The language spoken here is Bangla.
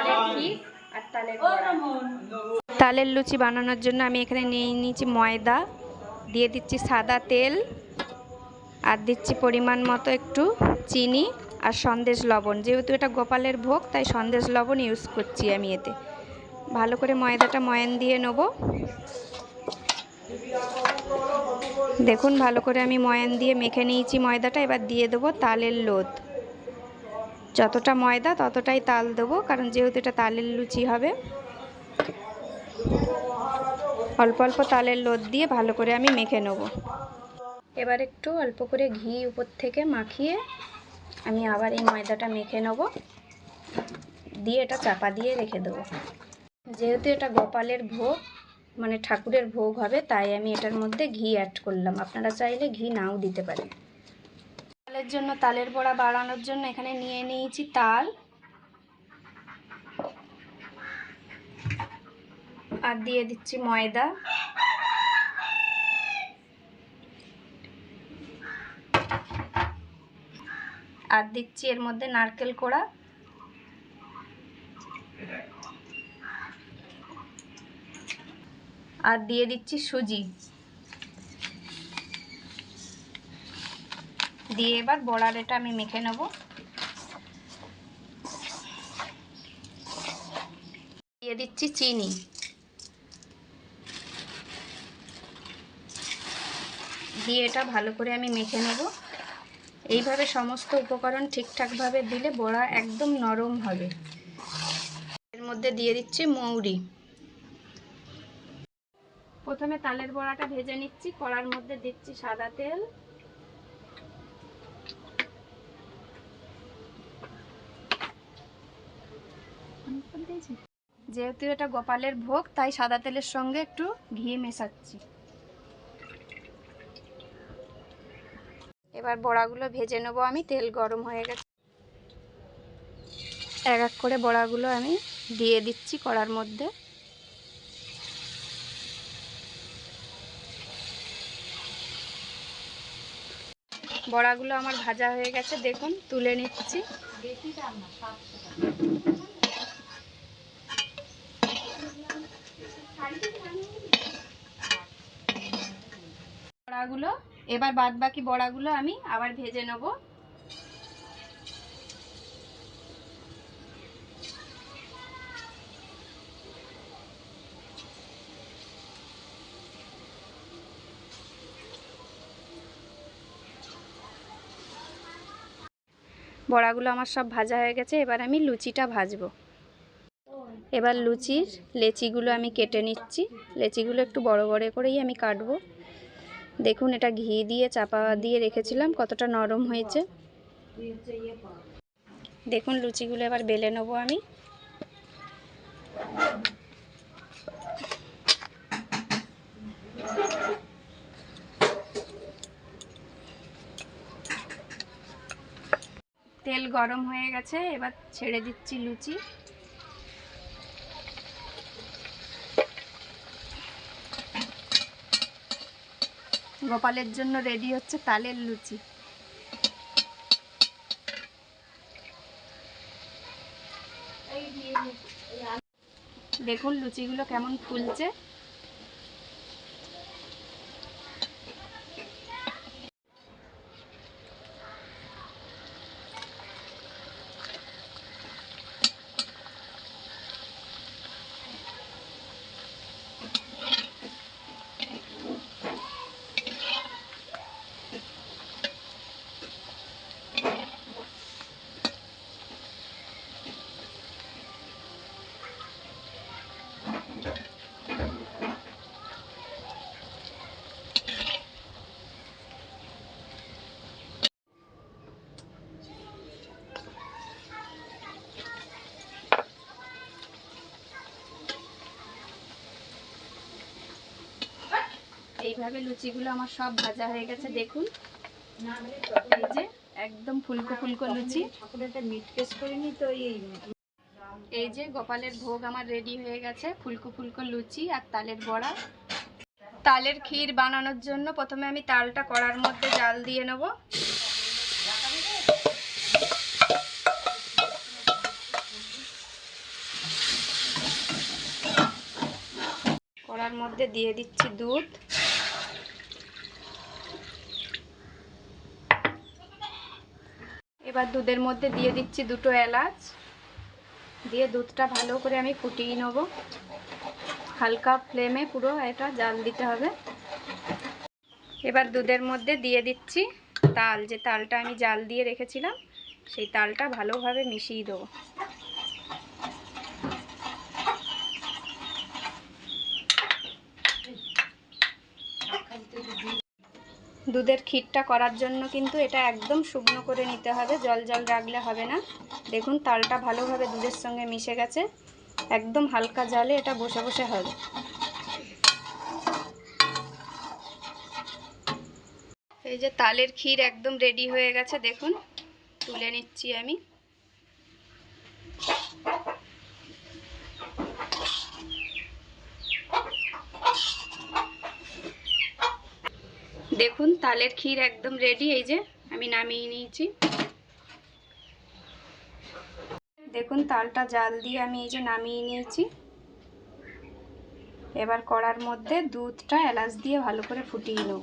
তালের লুচি তালের লুচি বানানোর জন্য আমি এখানে নিয়ে নিয়েছি ময়দা, দিয়ে দিচ্ছি সাদা তেল, আর দিচ্ছি পরিমাণ মতো একটু চিনি আর সন্দেশ লবণ। যেহেতু এটা গোপালের ভোগ, তাই সন্দেশ লবণ ইউজ করছি আমি এতে। ভালো করে ময়দাটা ময়ান দিয়ে নেব। দেখুন, ভালো করে আমি ময়ান দিয়ে মেখে নিয়েছি ময়দাটা, এবার দিয়ে দেবো তালের লোদ। যতটা ময়দা, ততটাই তাল দেবো, কারণ যেহেতু এটা তালের লুচি হবে। অল্প অল্প তালের লোদ দিয়ে ভালো করে আমি মেখে নেব। এবার একটু অল্প করে ঘি উপর থেকে মাখিয়ে আমি আবার এই ময়দাটা মেখে নেব। দিয়ে এটা চাপা দিয়ে রেখে দেবো। যেহেতু এটা গোপালের ভোগ মানে ঠাকুরের ভোগ হবে, তাই আমি এটার মধ্যে ঘি অ্যাড করলাম। আপনারা চাইলে ঘি নাও দিতে পারেন। তালের জন্য, তালের বড়া বাড়ানোর জন্য এখানে নিয়ে নিয়েছি তাল। আর দিয়ে দিচ্ছি ময়দা। আর দিচ্ছি এর মধ্যে নারকেল কোড়া। আর দিয়ে দিচ্ছি সুজি। দিয়ে এবার বড়ার এটা আমি মেখে নেব। দিয়ে দিচ্ছি চিনি। দিয়ে এটা ভালো করে আমি মেখে নেব। এইভাবে সমস্ত উপকরণ ঠিকঠাকভাবে দিলে বড়া একদম নরম হবে। এর মধ্যে দিয়ে দিচ্ছি মৌরি। প্রথমে তালের বড়াটা ভেজে নিচ্ছি, কড়ার মধ্যে দিচ্ছি সাদা তেল। যেহেতু এটা গোপালের ভোগ, তাই সাদা তেলের সঙ্গে একটু ঘি মেশাচ্ছি। এবার বড়াগুলো ভেজে নেব আমি, তেল গরম হয়ে গেছে। এক এক করে বড়াগুলো আমি দিয়ে দিচ্ছি কড়ার মধ্যে। বড়াগুলো আমার ভাজা হয়ে গেছে, দেখুন, তুলে নিচ্ছি। বড়াগুলো, এবার বাদ বাকি বড়াগুলো আমি আবার ভেজে নেব। বড়াগুলো আমার সব ভাজা হয়ে গেছে, এবার আমি লুচিটা ভাজবো। এবার লুচির লেচিগুলো আমি কেটে নিচ্ছি। লেচিগুলো একটু বড় বড় করেই আমি কাটবো। দেখুন, এটা ঘি দিয়ে, চাপা দিয়ে রেখেছিলাম, কতটা নরম হয়েছে। দেখুন, লুচিগুলো এবার বেলে নেব আমি। তেল গরম হয়ে গেছে, এবার ছেড়ে দিচ্ছি লুচি। গোপালের জন্য রেডি হচ্ছে তালের লুচি। দেখুন লুচিগুলো কেমন ফুলছে। এইভাবে লুচিগুলো আমার সব ভাজা হয়ে গেছে, দেখুন। এই যে একদম ফুলকো ফুলকো লুচি। এই এই যে গোপালের ভোগ আমার রেডি হয়ে গেছে, ফুলকো ফুলকো লুচি আর তালের বড়া। তালের ক্ষীর বানানোর জন্য প্রথমে আমি তালটা কড়ার মধ্যে জাল দিয়ে নেব। কড়ার মধ্যে দিয়ে দিচ্ছি দুধ। এবার দুধের মধ্যে দিয়ে দিচ্ছি দুটো এলাচ। দিয়ে দুধটা ভালো করে আমি ফুটিয়ে নেব। হালকা ফ্লেমে পুরো এটা জাল দিতে হবে। এবার দুধের মধ্যে দিয়ে দিচ্ছি তাল। যে তালটা আমি জাল দিয়ে রেখেছিলাম, সেই তালটা ভালোভাবে মিশিয়ে দেবো। দুধের ক্ষীরটা করার জন্য কিন্তু এটা একদম শুকনো করে নিতে হবে, জল জল রাখলে হবে না। দেখুন, তালটা ভালোভাবে দুধের সঙ্গে মিশে গেছে। একদম হালকা জালে এটা বসে বসে হবে। এই যে তালের ক্ষীর একদম রেডি হয়ে গেছে, দেখুন, তুলে নিচ্ছি আমি। দেখুন, তালের ক্ষীর একদম রেডি এই যে আমি নামিয়ে নিয়েছি। দেখুন, তালটা জাল দিয়ে আমি এই যে নামিয়ে নিয়েছি। এবার কড়ার মধ্যে দুধটা এলাচ দিয়ে ভালো করে ফুটিয়ে নেব।